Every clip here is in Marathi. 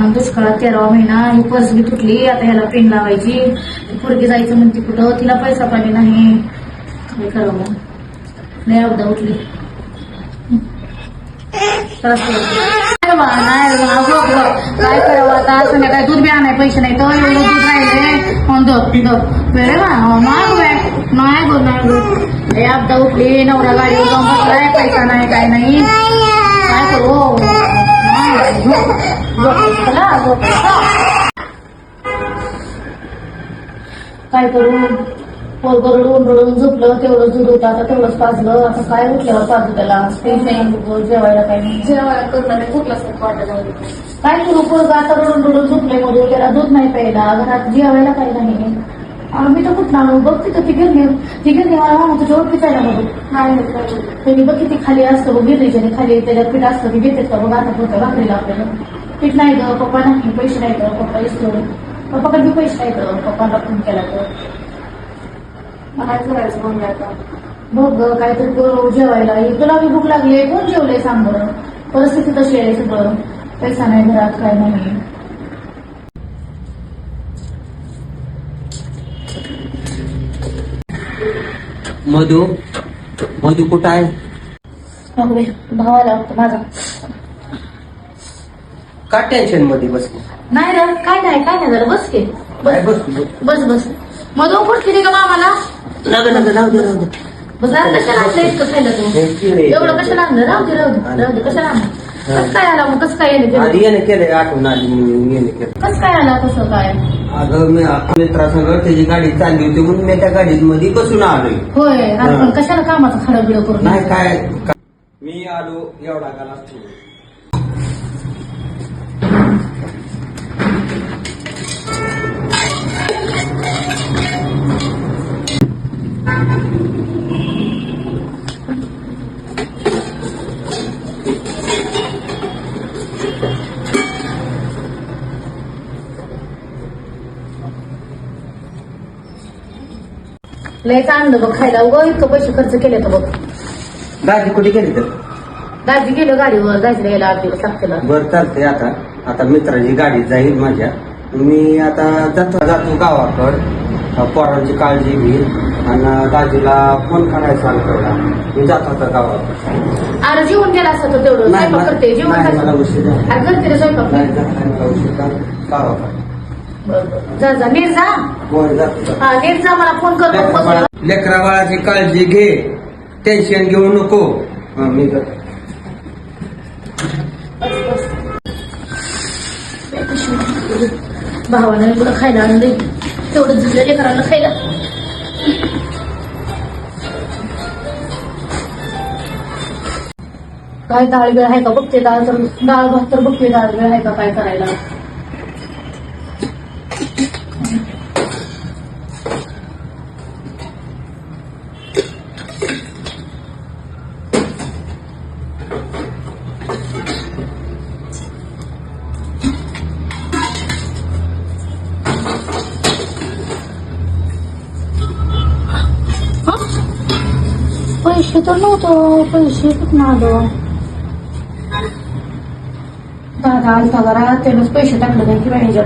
आणि दुष्काळात तेरावा महिना ही पर्स बी तुटली आता ह्याला पेन लावायची. पोरगी जायचं म्हणते कुठं? तिला पैसा पाणी नाही. काय अवधा उठली. दूध बी आणाय पैसे नाही तर एवढं दूध राहिले. वेळे नाही बे नाही लय उठली, नवरा गाडीवर पैसा नाही, काय नाही. चला, काय करू पोरग रडून रडून झोपलं तेवढं दूध होतं आता तेवढंच पाजलं आता काय उठल्यावर पाजू त्याला टेन्शन जेवायला काय नाही जेवायला करणं कुठलाच काय करू पोरग आता रडून रडून झोपले मधून त्याला दूध नाही प्यायला घरात जेवायला काय नाही आम्ही तर कुठं आणू बघ तिथं ती गिरणी ती गिरणी मला मामा तुझ्या ओळखी जायला बघ नाही त्यांनी बघ किती खाली असतं बघ गिरणीच्या खाली त्याच्यात पीठ असतं ती घेतेत का बघ आता पुढच्या भाकरीला आपल्याला पीठ नाही ग पप्पा नाही पैसे नाही ग पप्पा इसतो पप्पाकडे बी पैसे नाही ग पप्पाला फोन केला तर काय करायचं आता बघ ग काहीतरी करू जेवायला हे तुला बी भूक लागली कोण जेवलंय सांग बरं परिस्थिती तशी आहे सगळं पैसा नाही घरात काय नाही मधू मधू कुठं आहे भावाला वाटतं माझा का टेन्शनमध्ये बसली? नाही रे काय नाही काय नाही जरा बस की. काय बस बस. बस बस मग का मामाला? नग नग राहू दे राहू दे बस जरा कशाला आणलं इतकं खायला तू किडे. एवढं कशाला आणलं? राहू दे राहू दे राहू दे कशाला आणलं? कसं काय आला मग? कसं काय येणं आधी केलं येणं केलंय आठवण आली मी येणं केलं कसं काय आला कसं काय अगं मी मित्रासंग त्याची गाडी चालली होती म्हणून मी त्या गाडीत मध्ये बसून आलोय. होय कशाला कामाचं खडं बिडं करून? नाही काय काय- मी आलो एवढा गाला लयच आणलं बघ खायला. उगं इतकं पैसे खर्च केले तर बघ. दाजी कुठे गेली तर? दाजी गेलो गाडीवर. दाजीला गेला आठ दिवस लागतेला. बरं चालतंय आता. आता मित्राची गाडी जाईल माझ्या. मी आता जातो जातो गावाकड. पोरांची काळजी घेईल. आणि दाजीला फोन करायचा सांगतो मी जात होता गावाकडे. अरे जेवण गेला असं तर तेवढं. नाही, स्वयंपाक मला- करते. जेवण नाही, मला करते. उशीर झाला. अरे करते रे स्वयंपाक नाही जात नाही, मला उशीर झाला. गावाकडे. जा जा. नीट जा. होय, जातो, जातो. हा नीट जा मला फोन कर लेकरा बाळा- लेकरा बाळाची काळजी घे. टेन्शन घेऊ नको. हा, मी जातो. भावानं एवढं खायला आणलं तेवढं झालं लेकरांना खायला. काय डाळ वेळ आहे का बघते? डाळ तर डाळ भात तर बघते डाळ वेळ आहे का? काय करायला? पैसे तर नव्हतं पैसे कुठून आलं? दादा आलता घरात त्यानंच पैसे टाकले नाही की मॅनेजर.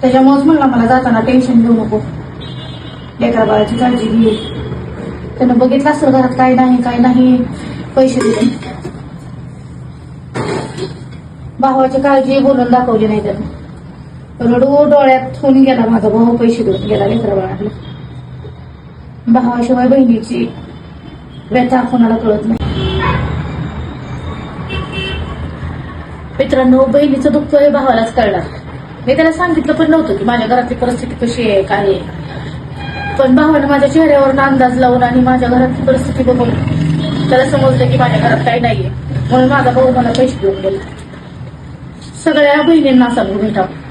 त्याच्यामुळेच म्हणला मला जाताना टेन्शन घेऊ नको. लेकरा बाळाची काळजी घे. त्यानं बघितलं असेल घरात काय नाही काय नाही. पैसे दिले. भावाची काळजी बोलून दाखवली नाही त्यानं. रडू डोळ्यात होऊन गेला माझा भाऊ पैसे देऊन गेला लेकरा बाळाला भावाशिवाय बहिणीची व्यथा कोणाला कळत नाही. मित्रांनो बहिणीचं दुःख हे भावालाच कळणार. मी त्याला सांगितलं पण नव्हतं की माझ्या घरातली परिस्थिती कशी आहे काय आहे. पण भावानं माझ्या चेहऱ्यावर अंदाज लावून आणि माझ्या घरातली परिस्थिती बघून त्याला समजलं की माझ्या घरात काही नाहीये. म्हणून माझा भाऊ मला पैसे देऊन गेला. सगळ्या बहिणींना सांगून भेटावं